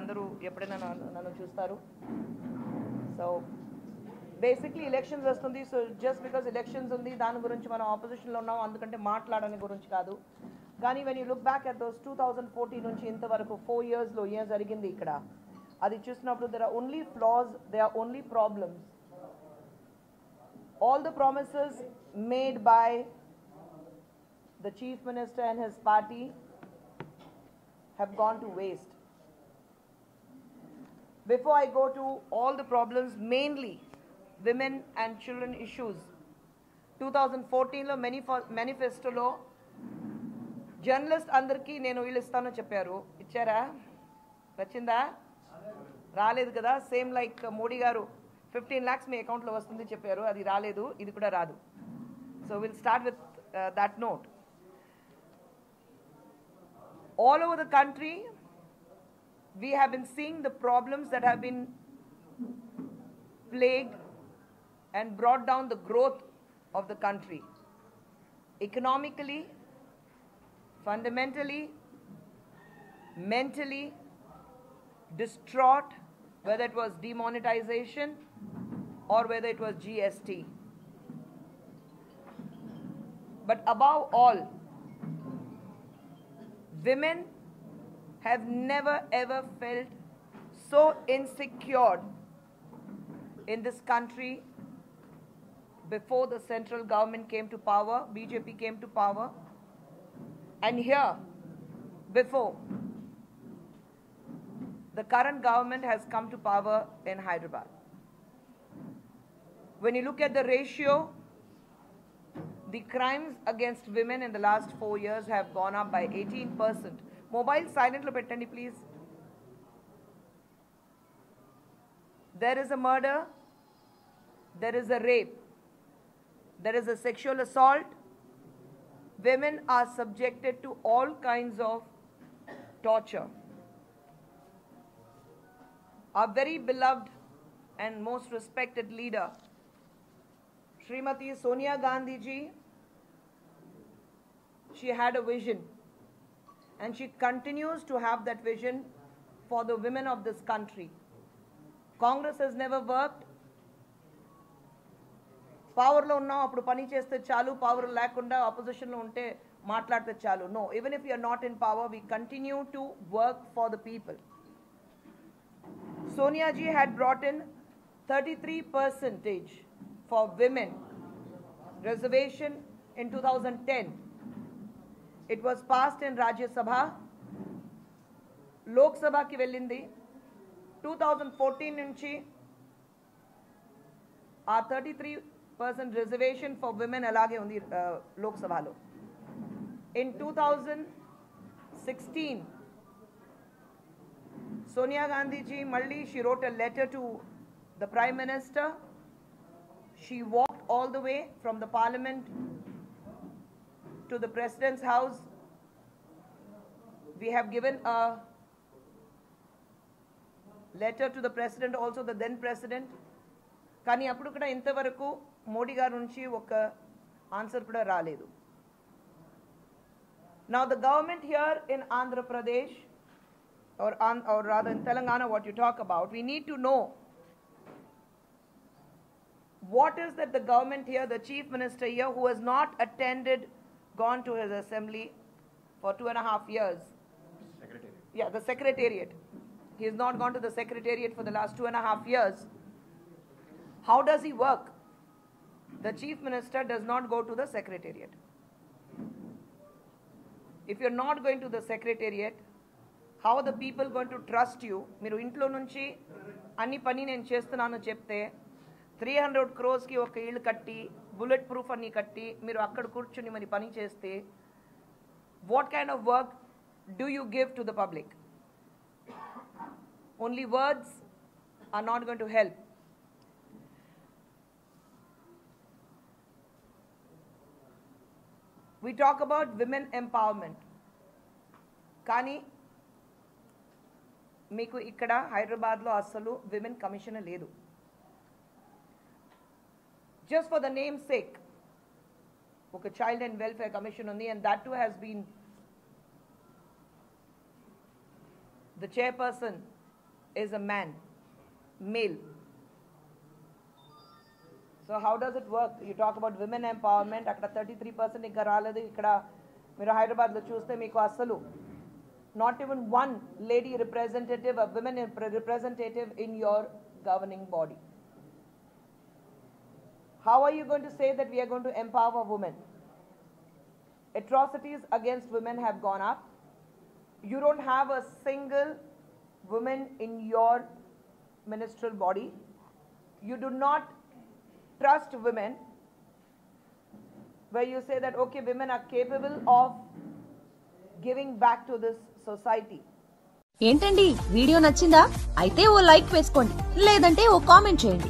అందరూ ఎప్పుడైనా నన్ను నన్ను చూస్తారు. సో బేసిక్లీ ఎలక్షన్స్ వస్తుంది. సో జస్ట్ బికాస్ ఎలక్షన్స్ ఉంది దాని గురించి మనం ఆపోజిషన్లో ఉన్నాం అందుకంటే మాట్లాడని గురించి కాదు. కానీ when you look back at those two thousand fourteen నుంచి ఇంతవరకు ఫోర్ ఇయర్స్లో ఏం జరిగింది ఇక్కడ? అది చూసినప్పుడు there are only flaws they are only problems all the promises made by the chief minister and his party have gone to waste. Before I go to all the problems, mainly women and children issues, 2014లో many మేనిఫెస్టోలో journalist అందరికీ నేను వీళ్ళు ఇస్తానో చెప్పారు ఇచ్చారా వచ్చిందా రాలేదు కదా same like Modi గారు ఫిఫ్టీన్ ల్యాక్స్ మీ అకౌంట్లో వస్తుంది చెప్పారు అది రాలేదు ఇది కూడా రాదు so will start with that note all over the country, we have been seeing the problems that have been plagued and brought down the growth of the country. Economically, fundamentally, mentally, distraught, whether it was demonetization or whether it was GST. But above all, women have never ever felt so insecure in this country before the central government came to power, BJP came to power, and here before the current government has come to power in Hyderabad. When you look at the ratio, the crimes against women in the last four years have gone up by 18%. Mobile silent lo please. There is a murder, there is a rape, there is a sexual assault. Women are subjected to all kinds of torture. Our very beloved and most respected leader, Srimati Sonia Gandhi ji, she had a vision and she continues to have that vision for the women of this country. Congress has never worked. పవర్లో ఉన్నాం అప్పుడు పని చేస్తే చాలు power లేకుండా ఆపోజిషన్లో ఉంటే మాట్లాడితే చాలు no even if you're not in power we continue to work for the people Sonia ji had brought in 33 percentage for women reservation in 2010. It was passed in Rajya Sabha. Lok Sabha ki వెళ్ళింది 2014 నుంచి ఆ thirty three percent reservation for women అలాగే ఉంది లోక్సభలో in two thousand sixteen Sonia Gandhi ji, Malli, she wrote a letter to the Prime Minister. She walked all the way from the Parliament to the President's house. We have given a letter to the President, also the then President. కానీ అప్పుడు కూడా ఇంతవరకు మోడీ గారి నుంచి ఒక answer కూడా రాలేదు Now the government here in Andhra Pradesh or, on, or rather in Telangana, what you talk about, we need to know what is that the government here, the chief minister here, who has not attended, gone to his assembly for two and a half years. Yeah, the secretariat. He has not gone to the secretariat for the last two and a half years. How does he work? The chief minister does not go to the secretariat. If you're not going to the secretariat, how the people going to trust you మీరు ఇంట్లో నుంచి అన్ని పని నేను చేస్తున్నాను చెప్తే three hundred క్రోస్కి ఒక ఇల్లు కట్టి బుల్లెట్ ప్రూఫ్ అన్నీ కట్టి మీరు అక్కడ కూర్చుని మరి పని చేస్తే what kind of work do you give to the public only words are not going to help we talk about women empowerment కానీ మీకు ఇక్కడ హైదరాబాద్లో అస్సలు విమెన్ కమిషన్ లేదు. Just for the name sake ఒక చైల్డ్ అండ్ వెల్ఫేర్ కమిషన్ ఉంది and that to has been the chairperson is a man, male. So how does it work you talk about women empowerment అక్కడ thirty three percent ఇంకా రాలేదు ఇక్కడ మీరు హైదరాబాద్లో చూస్తే మీకు అస్సలు not even one lady representative women representative in your governing body how are you going to say that we are going to empower women atrocities against women have gone up. You don't have a single woman in your ministerial body. You do not trust women where you say that, okay, women are capable of giving back to this society. ఏంటండి video నచ్చిందా అయితే ఓ like వేసుకోండి లేదంటే ఓ comment చేయండి